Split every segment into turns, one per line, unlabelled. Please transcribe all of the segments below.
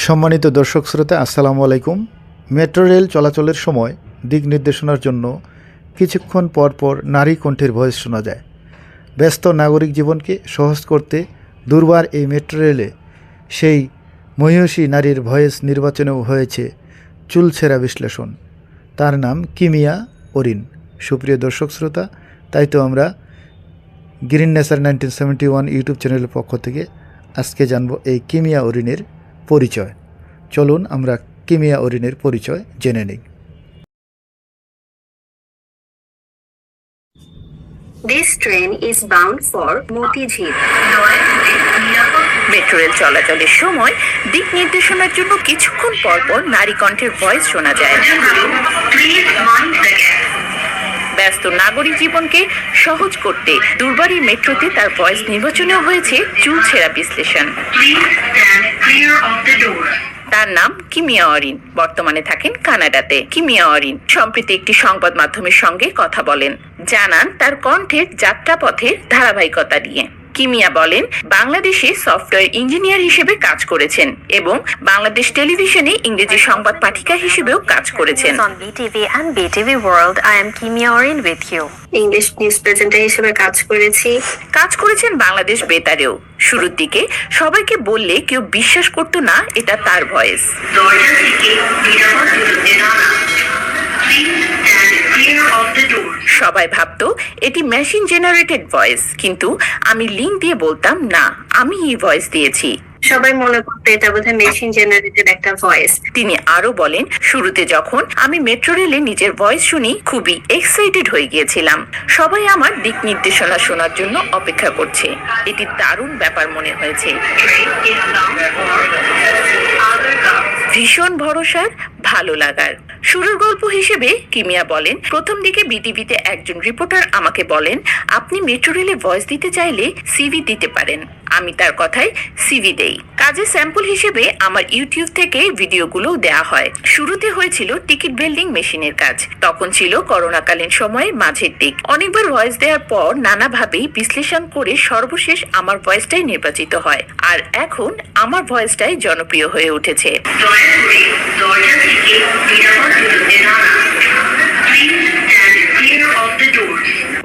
সম্মানিত দর্শক শ্রোতা, আসসালামু আলাইকুম। মেট্রো রেল চলাচলের সময় দিক নির্দেশনার জন্য কিছুক্ষণ পর পর নারী কণ্ঠের ভয়েস শোনা যায়। ব্যস্ত নাগরিক জীবনকে সহজ করতে দুর্বার এই মেট্রো রেলে সেই মহিষী নারীর ভয়েস নির্বাচনেও হয়েছে চুলছেরা বিশ্লেষণ। তার নাম কিমিয়া অরিন। সুপ্রিয় দর্শক শ্রোতা, তাই তো আমরা green nature nineteen seventy one YouTube চ্যানেলের পক্ষ থেকে আজকে জানব এই কিমিয়া অরিনের পরিচয়। চলুন আমরা কিমিয়া অরিনের পরিচয় জেনে নিই।
This train is bound for Motijhir.
Metro rail চলাচলের সময় দিক নির্দেশনার জন্য কিছুক্ষণ পর পর নারী কণ্ঠের ভয়েস শোনা যায়। ব্যস্ত নাগরিক জীবনকে সহজ করতে দুর্বারই মেট্রোতে তার ভয়েস নির্বাচনেও হয়েছে চুল ছেঁড়া বিশ্লেষণ। তার নাম কিমিয়া অরিন। বর্তমানে থাকেন কানাডাতে। কিমিয়া অরিন, সম্প্রতি একটি সংবাদ মাধ্যমের সঙ্গে কথা বলেন। জানান তার কণ্ঠের যাত্রাপথের ধারাবাহিকতা নিয়ে। কিমিয়া বলেন বাংলাদেশে সফটওয়্যার ইঞ্জিনিয়ার হিসেবে কাজ করেছেন এবং বাংলাদেশ টেলিভিশনে ইংরেজি সংবাদ পাঠিকা হিসেবেও কাজ করেছেন
on BTV and BTV World. I am Kimia Orin with you.
English news presenter হিসেবে কাজ করেছি
কাজ করেছেন বাংলাদেশ বেতারেও শুরুর দিকে সবাইকে বললে কেউ বিশ্বাস করতো না এটা তার ভয়েস সবাই ভাবতো এটি মেশিন জেনারেটেড ভয়েস কিন্তু আমি লিঙ্ক দিয়ে বলতাম না আমি এই ভয়েস দিয়েছি।
সবাই মনে করতো এটা বোধহয় মেশিন জেনারেটেড একটা ভয়েস
তিনি আরও বলেন শুরুতে যখন আমি মেট্রো রেলে নিজের ভয়েস শুনি খুবই এক্সাইটেড হয়ে গিয়েছিলাম। সবাই আমার দিক নির্দেশনা শোনার জন্য অপেক্ষা করছে। এটি দারুণ ব্যাপার মনে হয়েছে। ভীষণ ভরসার ভালো লাগার। শুরুর গল্প হিসেবে কিমিয়া বলেন, প্রথম দিকে বিটিভিতে একজন রিপোর্টার আমাকে বলেন, আপনি মেট্রো রেলে ভয়েস দিতে চাইলে সিভি দিতে পারেন। আমি তার কথায় সিভি দেই। কাজে স্যাম্পল হিসেবে আমার ইউটিউব থেকে ভিডিওগুলো দেয়া হয়। শুরুতে হয়েছিল টিকিট বিল্ডিং মেশিনের কাজ। তখন ছিল করোনাকালীন সময়ে মাঝের দিক। অনেকবার ভয়েস দেওয়ার পর নানাভাবেই বিশ্লেষণ করে সর্বশেষ আমার ভয়েসটাই নির্বাচিত হয়। আর এখন আমার ভয়েসটাই জনপ্রিয় হয়ে উঠেছে।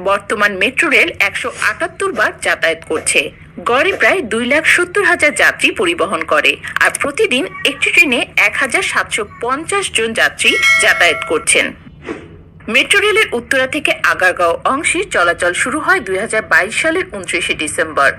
বর্তমান মেট্রো রেল একশো আটাত্তর বার যাতায়াত করছে। গড়ে প্রায় দুই লাখ সত্তর হাজার যাত্রী পরিবহন করে। আর প্রতিদিন একটি ট্রেনে এক হাজার সাতশো পঞ্চাশ জন যাত্রী যাতায়াত করছেন। মেট্রো রেলের উত্তরা থেকে আগারগাঁও অংশে চলাচল শুরু হয় দুই হাজার বাইশ সালের উনত্রিশে ডিসেম্বর।